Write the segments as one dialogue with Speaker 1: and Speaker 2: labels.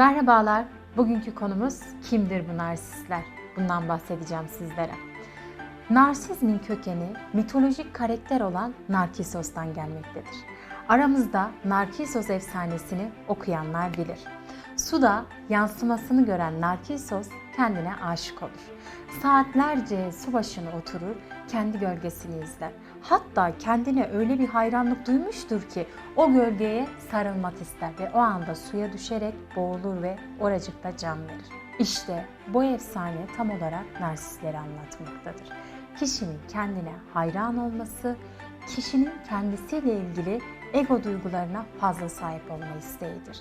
Speaker 1: Merhabalar. Bugünkü konumuz kimdir bu narsistler? Bundan bahsedeceğim sizlere. Narsizmin kökeni mitolojik karakter olan Narkissos'tan gelmektedir. Aramızda Narkissos efsanesini okuyanlar bilir. Suda yansımasını gören Narkissos kendine aşık olur. Saatlerce su başına oturur, kendi gölgesini izler. Hatta kendine öyle bir hayranlık duymuştur ki o gölgeye sarılmak ister ve o anda suya düşerek boğulur ve oracıkta can verir. İşte bu efsane tam olarak narsistleri anlatmaktadır. Kişinin kendine hayran olması, kişinin kendisiyle ilgili ego duygularına fazla sahip olma isteğidir.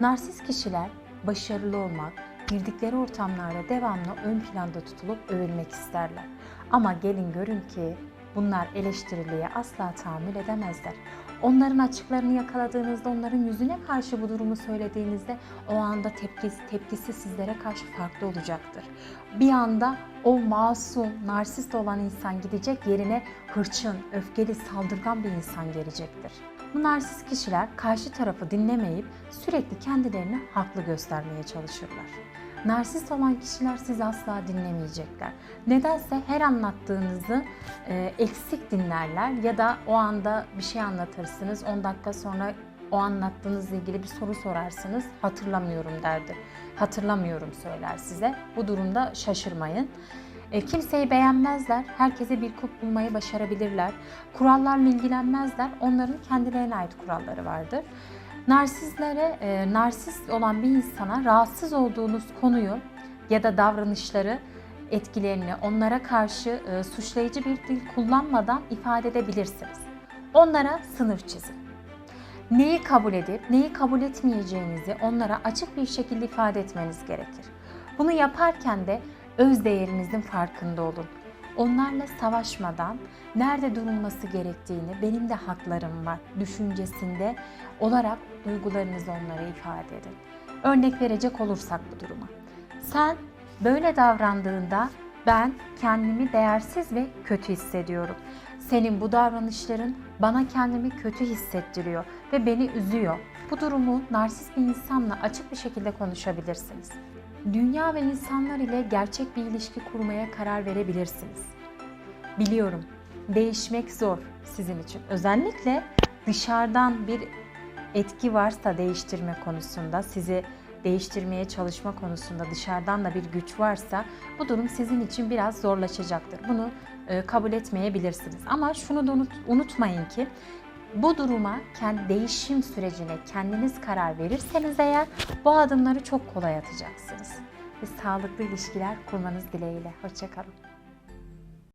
Speaker 1: Narsist kişiler başarılı olmak, girdikleri ortamlarda devamlı ön planda tutulup övülmek isterler. Ama gelin görün ki bunlar eleştiriliğe asla tahammül edemezler. Onların açıklarını yakaladığınızda, onların yüzüne karşı bu durumu söylediğinizde o anda tepkisi, tepkisi sizlere karşı farklı olacaktır. Bir anda o masum, narsist olan insan gidecek yerine hırçın, öfkeli, saldırgan bir insan gelecektir. Bu narsist kişiler karşı tarafı dinlemeyip sürekli kendilerini haklı göstermeye çalışırlar. Narsist olan kişiler sizi asla dinlemeyecekler. Nedense her anlattığınızı e, eksik dinlerler ya da o anda bir şey anlatırsınız 10 dakika sonra o anlattığınızla ilgili bir soru sorarsınız hatırlamıyorum derdir. Hatırlamıyorum söyler size. Bu durumda şaşırmayın. E, kimseyi beğenmezler, herkese bir kulp bulmayı başarabilirler. Kurallarla ilgilenmezler, onların kendilerine ait kuralları vardır. Narsizlere, e, narsist olan bir insana rahatsız olduğunuz konuyu ya da davranışları, etkilerini onlara karşı e, suçlayıcı bir dil kullanmadan ifade edebilirsiniz. Onlara sınır çizin. Neyi kabul edip neyi kabul etmeyeceğinizi onlara açık bir şekilde ifade etmeniz gerekir. Bunu yaparken de öz değerinizin farkında olun. Onlarla savaşmadan nerede durulması gerektiğini, benim de haklarım var düşüncesinde olarak duygularınızı onlara ifade edin. Örnek verecek olursak bu duruma. Sen böyle davrandığında ben kendimi değersiz ve kötü hissediyorum. Senin bu davranışların bana kendimi kötü hissettiriyor ve beni üzüyor. Bu durumu narsist bir insanla açık bir şekilde konuşabilirsiniz. Dünya ve insanlar ile gerçek bir ilişki kurmaya karar verebilirsiniz. Biliyorum, değişmek zor sizin için. Özellikle dışarıdan bir etki varsa değiştirme konusunda, sizi değiştirmeye çalışma konusunda dışarıdan da bir güç varsa bu durum sizin için biraz zorlaşacaktır. Bunu e, kabul etmeyebilirsiniz. Ama şunu da unut, unutmayın ki bu duruma kendi değişim sürecine kendiniz karar verirseniz eğer bu adımları çok kolay atacaksınız. Ve sağlıklı ilişkiler kurmanız dileğiyle. Hoşçakalın.